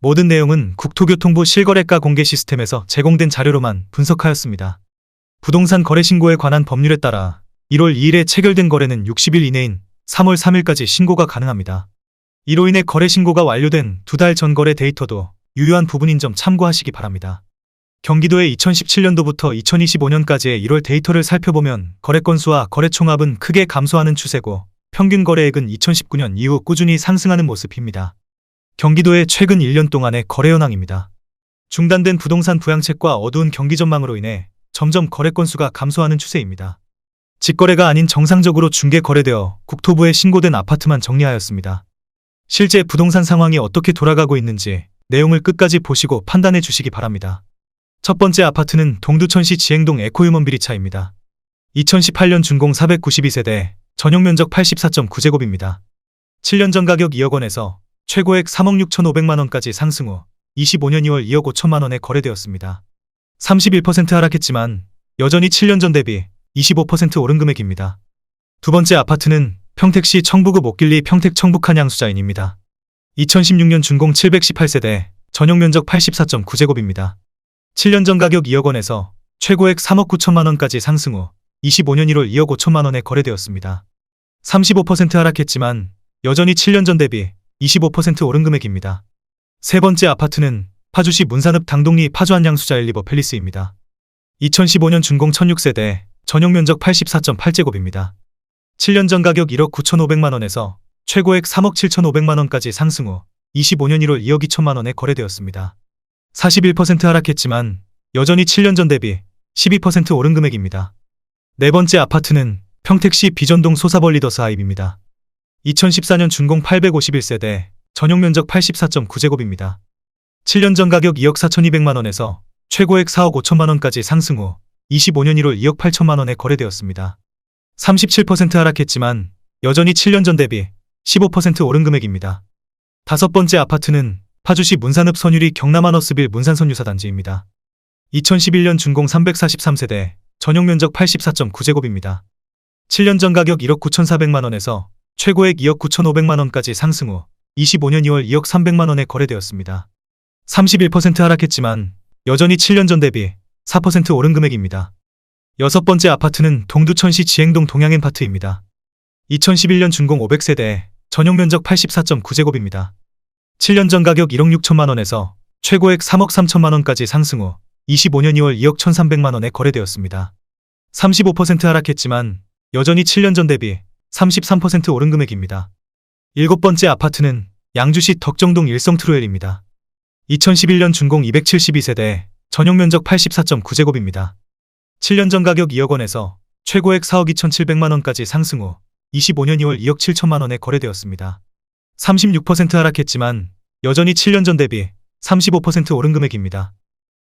모든 내용은 국토교통부 실거래가 공개 시스템에서 제공된 자료로만 분석하였습니다. 부동산 거래 신고에 관한 법률에 따라 1월 2일에 체결된 거래는 60일 이내인 3월 3일까지 신고가 가능합니다. 이로 인해 거래 신고가 완료된 두 달 전 거래 데이터도 유효한 부분인 점 참고하시기 바랍니다. 경기도의 2017년도부터 2025년까지의 1월 데이터를 살펴보면 거래 건수와 거래 총합은 크게 감소하는 추세고 평균 거래액은 2019년 이후 꾸준히 상승하는 모습입니다. 경기도의 최근 1년 동안의 거래 현황입니다. 중단된 부동산 부양책과 어두운 경기 전망으로 인해 점점 거래 건수가 감소하는 추세입니다. 직거래가 아닌 정상적으로 중개 거래되어 국토부에 신고된 아파트만 정리하였습니다. 실제 부동산 상황이 어떻게 돌아가고 있는지 내용을 끝까지 보시고 판단해 주시기 바랍니다. 첫 번째 아파트는 동두천시 지행동 에코유먼 비리차입니다. 2018년 준공 492세대, 전용 면적 84.9제곱입니다. 7년 전 가격 2억 원에서 최고액 3억 6천5백만 원까지 상승 후 25년 2월 2억 5천만 원에 거래되었습니다. 31% 하락했지만 여전히 7년 전 대비 25% 오른 금액입니다. 두 번째 아파트는 평택시 청부구 목길리 평택 청북한 양수자인입니다. 2016년 준공 718세대, 전용 면적 84.9제곱입니다. 7년 전 가격 2억 원에서 최고액 3억 9천만 원까지 상승 후 25년 1월 2억 5천만 원에 거래되었습니다. 35% 하락했지만 여전히 7년 전 대비 25% 오른 금액입니다. 세 번째 아파트는 파주시 문산읍 당동리 파주한 양수자 엘리버 팰리스입니다. 2015년 준공 1006세대, 전용 면적 84.8제곱입니다. 7년 전 가격 1억 9천5백만 원에서 최고액 3억 7천5백만 원까지 상승 후 25년 1월 2억 2천만 원에 거래되었습니다. 41% 하락했지만 여전히 7년 전 대비 12% 오른 금액입니다. 네 번째 아파트는 평택시 비전동 소사벌 리더스 하입입니다. 2014년 준공 851세대, 전용 면적 84.9제곱입니다. 7년 전 가격 2억 4,200만 원에서 최고액 4억 5천만 원까지 상승 후 25년 1월 2억 8천만 원에 거래되었습니다. 37% 하락했지만 여전히 7년 전 대비 15% 오른 금액입니다. 다섯 번째 아파트는 파주시 문산읍 선유리 경남하너스빌 문산선유사단지입니다. 2011년 준공 343세대, 전용 면적 84.9제곱입니다. 7년 전 가격 1억 9,400만 원에서 최고액 2억 9,500만 원까지 상승 후 25년 2월 2억 300만 원에 거래되었습니다. 31% 하락했지만 여전히 7년 전 대비 4% 오른 금액입니다. 여섯 번째 아파트는 동두천시 지행동 동양엔파트입니다. 2011년 준공 500세대, 전용 면적 84.9제곱입니다. 7년 전 가격 1억 6천만 원에서 최고액 3억 3천만 원까지 상승 후 25년 2월 2억 1,300만 원에 거래되었습니다. 35% 하락했지만 여전히 7년 전 대비 33% 오른 금액입니다. 일곱 번째 아파트는 양주시 덕정동 일성트로엘입니다. 2011년 준공 272세대, 전용 면적 84.9제곱입니다. 7년 전 가격 2억 원에서 최고액 4억 2,700만 원까지 상승 후 25년 2월 2억 7천만 원에 거래되었습니다. 36% 하락했지만 여전히 7년 전 대비 35% 오른 금액입니다.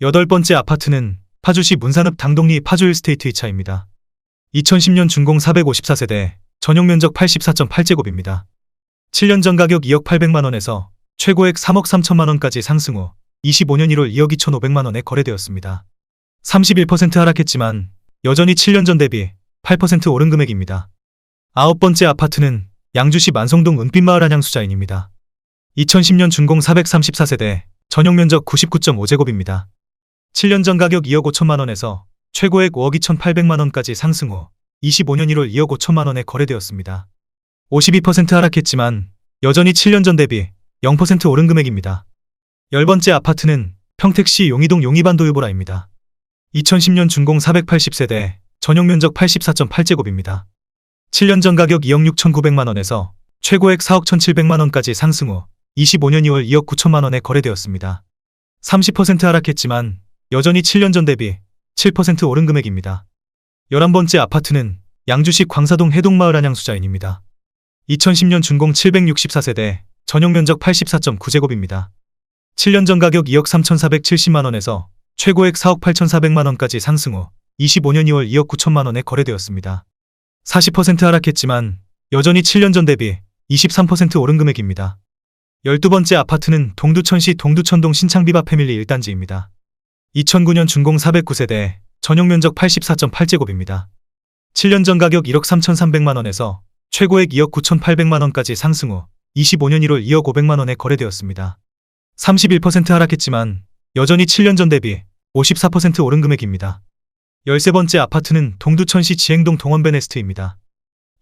여덟 번째 아파트는 파주시 문산읍 당동리 파주일스테이트 2차입니다. 2010년 준공 454세대, 전용 면적 84.8제곱입니다. 7년 전 가격 2억 800만 원에서 최고액 3억 3천만 원까지 상승 후 25년 1월 2억 2,500만 원에 거래되었습니다. 31% 하락했지만 여전히 7년 전 대비 8% 오른 금액입니다. 아홉 번째 아파트는 양주시 만성동 은빛마을 한양수자인입니다. 2010년 준공 434세대, 전용 면적 99.5제곱입니다. 7년 전 가격 2억 5천만 원에서 최고액 5억 2,800만 원까지 상승 후 25년 1월 2억 5천만 원에 거래되었습니다. 52% 하락했지만 여전히 7년 전 대비 0% 오른 금액입니다. 열 번째 아파트는 평택시 용이동 용이반도 유보라입니다. 2010년 준공 480세대, 전용 면적 84.8제곱입니다. 7년 전 가격 2억 6,900만 원에서 최고액 4억 1,700만 원까지 상승 후 25년 2월 2억 9천만 원에 거래되었습니다. 30% 하락했지만 여전히 7년 전 대비 7% 오른 금액입니다. 11번째 아파트는 양주시 광사동 해동마을 한양수자인입니다. 2010년 준공 764세대, 전용 면적 84.9제곱입니다. 7년 전 가격 2억 3,470만 원에서 최고액 4억 8,400만 원까지 상승 후 25년 2월 2억 9천만 원에 거래되었습니다. 40% 하락했지만 여전히 7년 전 대비 23% 오른 금액입니다. 12번째 아파트는 동두천시 동두천동 신창비바 패밀리 1단지입니다. 2009년 준공 409세대, 전용 면적 84.8제곱입니다. 7년 전 가격 1억 3,300만 원에서 최고액 2억 9,800만 원까지 상승 후 25년 1월 2억 500만 원에 거래되었습니다. 31% 하락했지만 여전히 7년 전 대비 54% 오른 금액입니다. 13번째 아파트는 동두천시 지행동 동원베네스트입니다.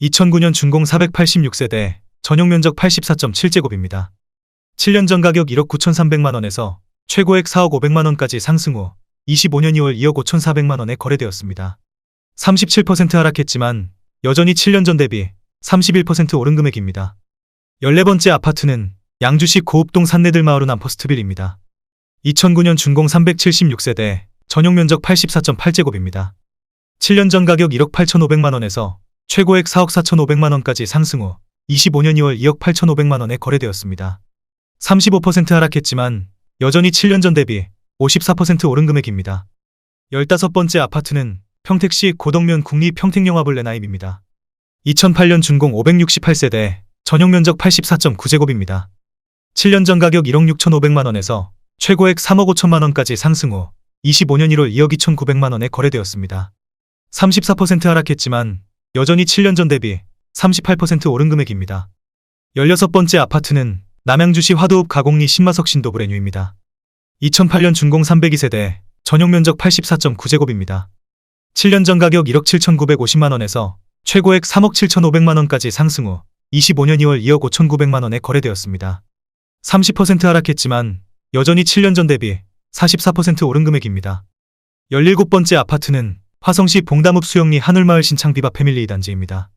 2009년 준공 486세대, 전용 면적 84.7제곱입니다. 7년 전 가격 1억 9,300만 원에서 최고액 4억 500만 원까지 상승 후 25년 2월 2억 5,400만 원에 거래되었습니다. 37% 하락했지만 여전히 7년 전 대비 31% 오른 금액입니다. 14번째 아파트는 양주시 고읍동 산내들 마을은 암퍼스트빌입니다. 2009년 준공 376세대, 전용 면적 84.8제곱입니다. 7년 전 가격 1억 8,500만 원에서 최고액 4억 4,500만 원까지 상승 후 25년 2월 2억 8,500만 원에 거래되었습니다. 35% 하락했지만 여전히 7년 전 대비 54% 오른 금액입니다. 15번째 아파트는 평택시 고덕면 국립 평택영화블 레나임입니다. 2008년 준공 568세대, 전용 면적 84.9제곱입니다. 7년 전 가격 1억 6,500만 원에서 최고액 3억 5천만 원까지 상승 후 25년 1월 2억 2,900만 원에 거래되었습니다. 34% 하락했지만 여전히 7년 전 대비 38% 오른 금액입니다. 16번째 아파트는 남양주시 화도읍 가곡리 신마석 신도 브레뉴입니다. 2008년 준공 302세대, 전용 면적 84.9제곱입니다. 7년 전 가격 1억 7,950만 원에서 최고액 3억 7,500만 원까지 상승 후 25년 2월 2억 5,900만 원에 거래되었습니다. 30% 하락했지만 여전히 7년 전 대비 44% 오른 금액입니다. 17번째 아파트는 화성시 봉담읍 수영리 하늘마을 신창 비바 패밀리 단지입니다.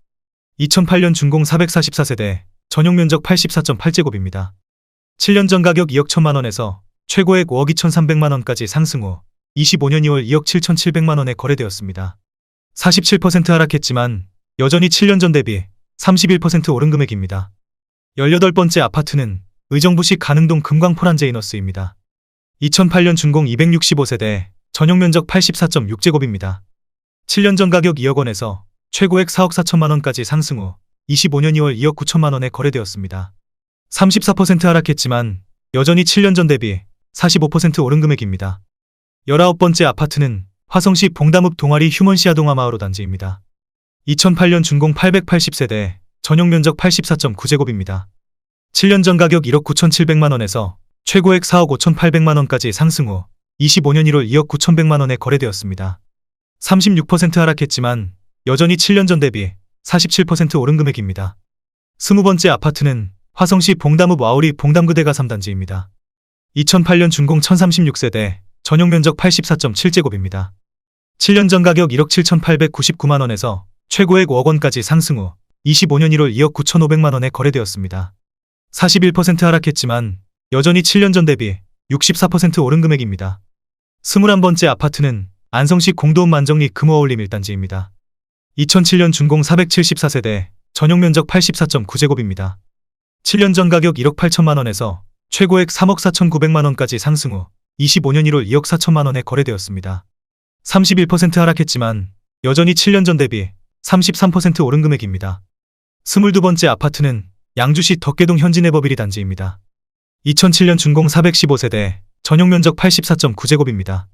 2008년 준공 444세대, 전용 면적 84.8제곱입니다. 7년 전 가격 2억 1천만 원에서 최고액 5억 2,300만 원까지 상승 후 25년 2월 2억 7,700만 원에 거래되었습니다. 47% 하락했지만 여전히 7년 전 대비 31% 오른 금액입니다. 18번째 아파트는 의정부시 가능동 금광포란제이너스입니다. 2008년 준공 265세대, 전용 면적 84.6제곱입니다. 7년 전 가격 2억 원에서 최고액 4억 4천만 원까지 상승 후 25년 2월 2억 9천만 원에 거래되었습니다. 34% 하락했지만 여전히 7년 전 대비 45% 오른 금액입니다. 19번째 아파트는 화성시 봉담읍 동아리 휴먼시아 동아마을호 단지입니다. 2008년 준공 880세대, 전용 면적 84.9제곱입니다. 7년 전 가격 1억 9,700만 원에서 최고액 4억 5,800만 원까지 상승 후 25년 1월 2억 9,100만 원에 거래되었습니다. 36% 하락했지만 여전히 7년 전 대비 47% 오른 금액입니다. 20번째 아파트는 화성시 봉담읍 와우리 봉담그대가 3단지입니다. 2008년 준공 1036세대, 전용 면적 84.7제곱입니다. 7년 전 가격 1억 7,899만 원에서 최고액 5억 원까지 상승 후 25년 1월 2억 9,500만 원에 거래되었습니다. 41% 하락했지만 여전히 7년 전 대비 64% 오른 금액입니다. 21번째 아파트는 안성시 공도읍 만정리 금호어울림 1단지입니다. 2007년 준공 474세대, 전용 면적 84.9제곱입니다. 7년 전 가격 1억 8천만 원에서 최고액 3억 4,900만 원까지 상승 후 25년 1월 2억 4천만 원에 거래되었습니다. 31% 하락했지만 여전히 7년 전 대비 33% 오른 금액입니다. 22번째 아파트는 양주시 덕계동 현진해버비리 단지입니다. 2007년 준공 415세대, 전용 면적 84.9제곱입니다.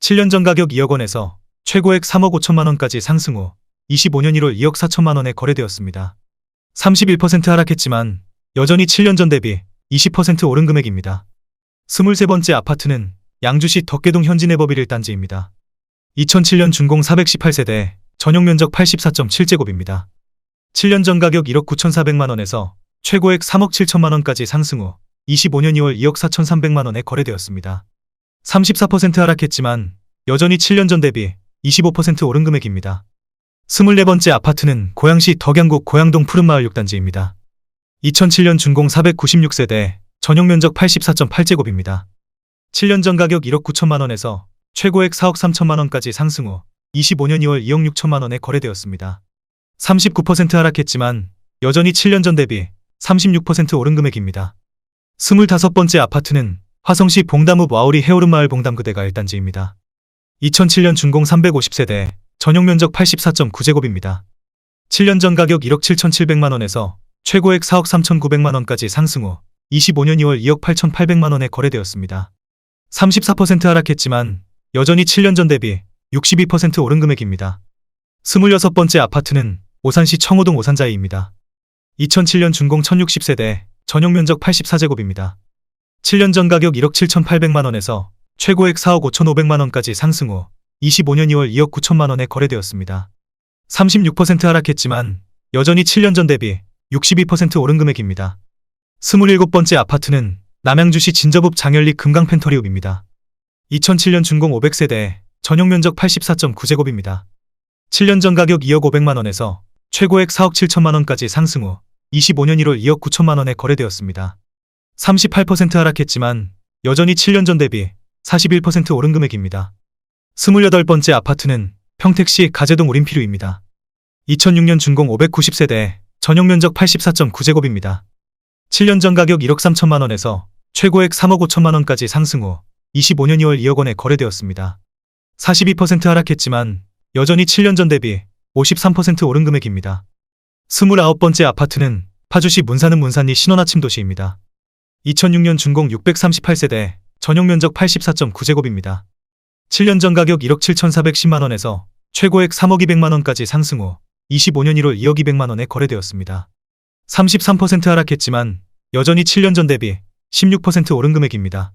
7년 전 가격 2억 원에서 최고액 3억 5천만 원까지 상승 후 25년 1월 2억 4천만 원에 거래되었습니다. 31% 하락했지만 여전히 7년 전 대비 20% 오른 금액입니다. 23번째 아파트는 양주시 덕계동 현진해버빌 1단지입니다. 2007년 준공 418세대, 전용 면적 84.7제곱입니다. 7년 전 가격 1억 9,400만 원에서 최고액 3억 7천만 원까지 상승 후 25년 2월 2억 4,300만 원에 거래되었습니다. 34% 하락했지만 여전히 7년 전 대비 25% 오른 금액입니다. 24번째 아파트는 고양시 덕양구 고양동 푸른마을 6단지입니다. 2007년 준공 496세대, 전용 면적 84.8제곱입니다. 7년 전 가격 1억 9천만 원에서 최고액 4억 3천만 원까지 상승 후 25년 2월 2억 6천만 원에 거래되었습니다. 39% 하락했지만 여전히 7년 전 대비 36% 오른 금액입니다. 25번째 아파트는 화성시 봉담읍 와우리 해오름마을 봉담그대가 1단지입니다. 2007년 준공 350세대, 전용 면적 84.9제곱입니다. 7년 전 가격 1억 7,700만 원에서 최고액 4억 3,900만 원까지 상승 후 25년 2월 2억 8,800만 원에 거래되었습니다. 34% 하락했지만 여전히 7년 전 대비 62% 오른 금액입니다. 26번째 아파트는 오산시 청호동 오산자이입니다. 2007년 준공 1060세대, 전용 면적 84제곱입니다. 7년 전 가격 1억 7,800만 원에서 최고액 4억 5,500만 원까지 상승 후 25년 2월 2억 9천만 원에 거래되었습니다. 36% 하락했지만 여전히 7년 전 대비 62% 오른 금액입니다. 27번째 아파트는 남양주시 진저읍 장현리 금강펜터리읍입니다. 2007년 준공 500세대, 전용 면적 84.9제곱입니다. 7년 전 가격 2억 500만 원에서 최고액 4억 7천만 원까지 상승 후 25년 1월 2억 9천만 원에 거래되었습니다. 38% 하락했지만 여전히 7년 전 대비 41% 오른 금액입니다. 28번째 아파트는 평택시 가재동 우림피류입니다. 2006년 준공 590세대, 전용 면적 84.9제곱입니다. 7년 전 가격 1억 3천만 원에서 최고액 3억 5천만 원까지 상승 후 25년 2월 2억 원에 거래되었습니다. 42% 하락했지만 여전히 7년 전 대비 53% 오른 금액입니다. 29번째 아파트는 파주시 문사는 문산리 신원아침 도시입니다. 2006년 준공 638세대, 전용 면적 84.9제곱입니다. 7년 전 가격 1억 7,410만 원에서 최고액 3억 200만 원까지 상승 후 25년 1월 2억 200만 원에 거래되었습니다. 33% 하락했지만 여전히 7년 전 대비 16% 오른 금액입니다.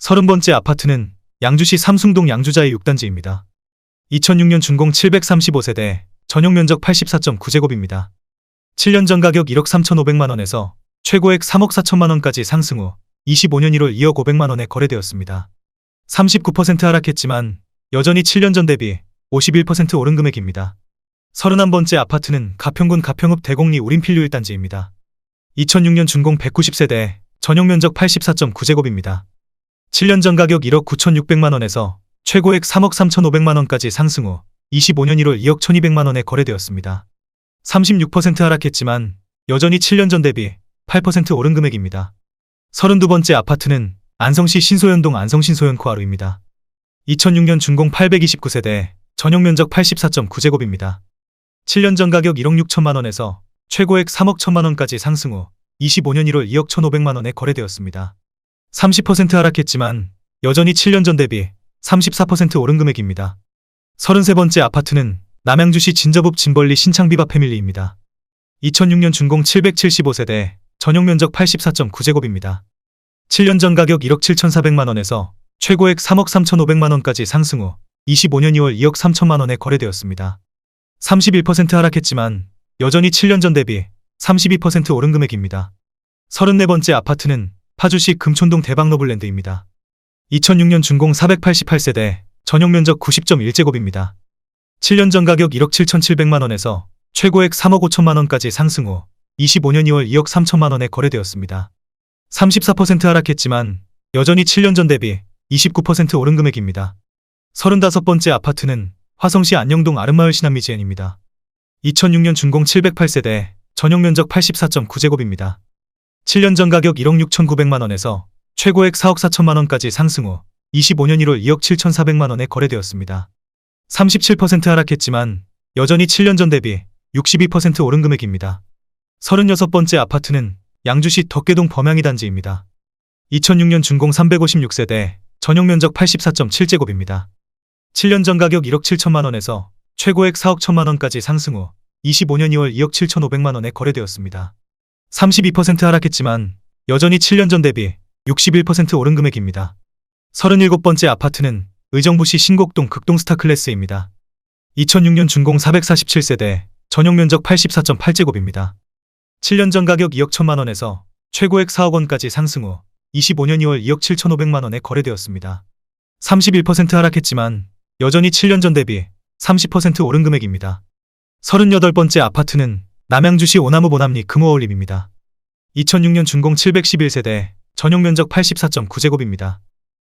30번째 아파트는 양주시 삼숭동 양주자의 6단지입니다. 2006년 준공 735세대, 전용 면적 84.9제곱입니다. 7년 전 가격 1억 3,500만 원에서 최고액 3억 4천만 원까지 상승 후 25년 1월 2억 500만 원에 거래되었습니다. 39% 하락했지만 여전히 7년 전 대비 51% 오른 금액입니다. 31번째 아파트는 가평군 가평읍 대곡리 우림필류 1단지입니다. 2006년 준공 190세대, 전용 면적 84.9제곱입니다. 7년 전 가격 1억 9,600만 원에서 최고액 3억 3,500만 원까지 상승 후 25년 1월 2억 1,200만 원에 거래되었습니다. 36% 하락했지만 여전히 7년 전 대비 8% 오른 금액입니다. 32번째 아파트는 안성시 신소연동 안성신소연 코하루입니다. 2006년 준공 829세대, 전용 면적 84.9제곱입니다. 7년 전 가격 1억 6천만 원에서 최고액 3억 1천만 원까지 상승 후 25년 1월 2억 1,500만 원에 거래되었습니다. 30% 하락했지만 여전히 7년 전 대비 34% 오른 금액입니다. 33번째 아파트는 남양주시 진저읍 진벌리 신창비바 패밀리입니다. 2006년 준공 775세대, 전용 면적 84.9제곱입니다. 7년 전 가격 1억 7,400만 원에서 최고액 3억 3,500만 원까지 상승 후 25년 2월 2억 3천만 원에 거래되었습니다. 31% 하락했지만 여전히 7년 전 대비 32% 오른 금액입니다. 34번째 아파트는 파주시 금촌동 대박노블랜드입니다. 2006년 준공 488세대, 전용 면적 90.1제곱입니다. 7년 전 가격 1억 7,700만 원에서 최고액 3억 5천만 원까지 상승 후 25년 2월 2억 3천만 원에 거래되었습니다. 34% 하락했지만 여전히 7년 전 대비 29% 오른 금액입니다. 35번째 아파트는 화성시 안녕동 아름마을 신한미지엔입니다. 2006년 준공 708세대, 전용 면적 84.9제곱입니다. 7년 전 가격 1억 6,900만 원에서 최고액 4억 4천만 원까지 상승 후 25년 1월 2억 7,400만 원에 거래되었습니다. 37% 하락했지만 여전히 7년 전 대비 62% 오른 금액입니다. 36번째 아파트는 양주시 덕계동 범양이 단지입니다. 2006년 준공 356세대, 전용 면적 84.7제곱입니다. 7년 전 가격 1억 7천만 원에서 최고액 4억 1천만 원까지 상승 후 25년 2월 2억 7,500만 원에 거래되었습니다. 32% 하락했지만 여전히 7년 전 대비 61% 오른 금액입니다. 37번째 아파트는 의정부시 신곡동 극동 스타 클래스입니다. 2006년 준공 447세대, 전용 면적 84.8제곱입니다. 7년 전 가격 2억 1천만 원에서 최고액 4억 원까지 상승 후 25년 2월 2억 7,500만 원에 거래되었습니다. 31% 하락했지만 여전히 7년 전 대비 30% 오른 금액입니다. 38번째 아파트는 남양주시 오나무 보남리 금호올림입니다. 2006년 준공 711세대, 전용 면적 84.9제곱입니다.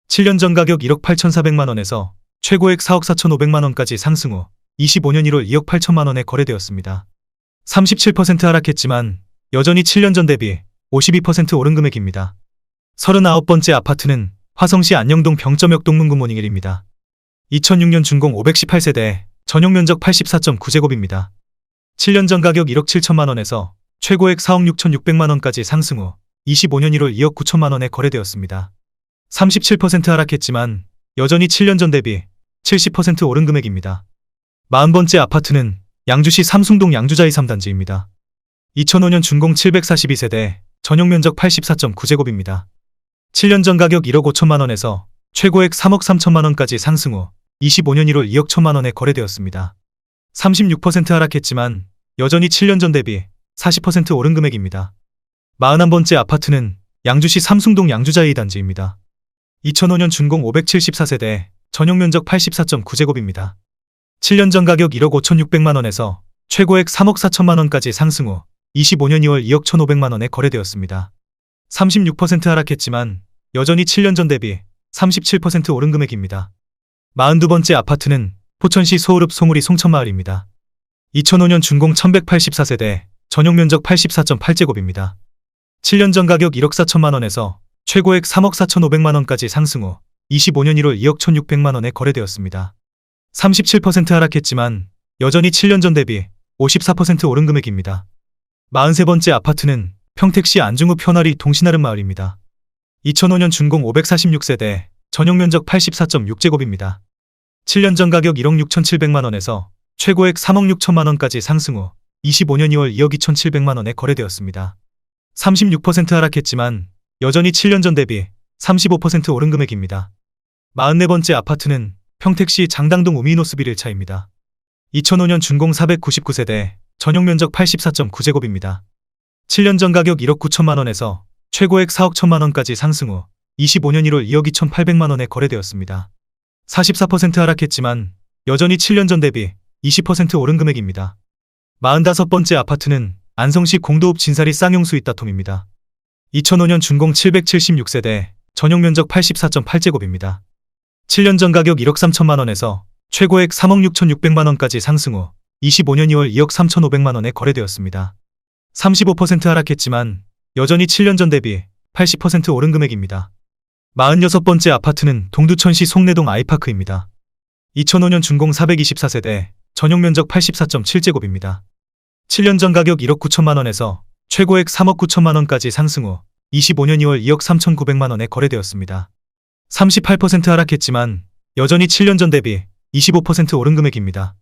7년 전 가격 1억 8,400만 원에서 최고액 4억 4,500만 원까지 상승 후 25년 1월 2억 8천만 원에 거래되었습니다. 37% 하락했지만 여전히 7년 전 대비 52% 오른 금액입니다. 39번째 아파트는 화성시 안녕동 병점역 동문구 모닝일입니다. 2006년 준공 518세대, 전용 면적 84.9제곱입니다. 7년 전 가격 1억 7천만 원에서 최고액 4억 6천6백만 원까지 상승 후 25년 1월 2억 9천만 원에 거래되었습니다. 37% 하락했지만 여전히 7년 전 대비 70% 오른 금액입니다. 40번째 아파트는 양주시 삼숭동 양주자이 3단지입니다. 2005년 준공 742세대, 전용 면적 84.9제곱입니다. 7년 전 가격 1억 5천만 원에서 최고액 3억 3천만 원까지 상승 후 25년 1월 2억 1천만 원에 거래되었습니다. 36% 하락했지만 여전히 7년 전 대비 40% 오른 금액입니다. 41번째 아파트는 양주시 삼숭동 양주자이 단지입니다. 2005년 준공 574세대, 전용 면적 84.9제곱입니다. 7년 전 가격 1억 5,600만 원에서 최고액 3억 4천만 원까지 상승 후 25년 2월 2억 1,500만 원에 거래되었습니다. 36% 하락했지만 여전히 7년 전 대비 37% 오른 금액입니다. 42번째 아파트는 포천시 소울읍 송우리 송천마을입니다. 2005년 준공 1184세대, 전용 면적 84.8제곱입니다. 7년 전 가격 1억 4천만 원에서 최고액 3억 4천5백만 원까지 상승 후 25년 1월 2억 1,600만 원에 거래되었습니다. 37% 하락했지만 여전히 7년 전 대비 54% 오른 금액입니다. 43번째 아파트는 평택시 안중읍 편아리 동신아름 마을입니다. 2005년 준공 546세대, 전용 면적 84.6제곱입니다. 7년 전 가격 1억 6,700만 원에서 최고액 3억 6천만 원까지 상승 후 25년 2월 2억 2,700만 원에 거래되었습니다. 36% 하락했지만 여전히 7년 전 대비 35% 오른 금액입니다. 44번째 아파트는 평택시 장당동 우미노스 비릴차입니다. 2005년 준공 499세대, 전용 면적 84.9제곱입니다. 7년 전 가격 1억 9천만 원에서 최고액 4억 1천만 원까지 상승 후 25년 1월 2억 2,800만 원에 거래되었습니다. 44% 하락했지만 여전히 7년 전 대비 20% 오른 금액입니다. 45번째 아파트는 안성시 공도읍 진사리 쌍용수 이따톰입니다. 2005년 준공 776세대, 전용 면적 84.8제곱입니다. 7년 전 가격 1억 3천만 원에서 최고액 3억 6천6백만 원까지 상승 후 25년 2월 2억 3천5백만 원에 거래되었습니다. 35% 하락했지만 여전히 7년 전 대비 80% 오른 금액입니다. 46번째 아파트는 동두천시 송내동 아이파크입니다. 2005년 준공 424세대, 전용 면적 84.7제곱입니다. 7년 전 가격 1억 9천만 원에서 최고액 3억 9천만 원까지 상승 후 25년 2월 2억 3,900만 원에 거래되었습니다. 38% 하락했지만 여전히 7년 전 대비 25% 오른 금액입니다.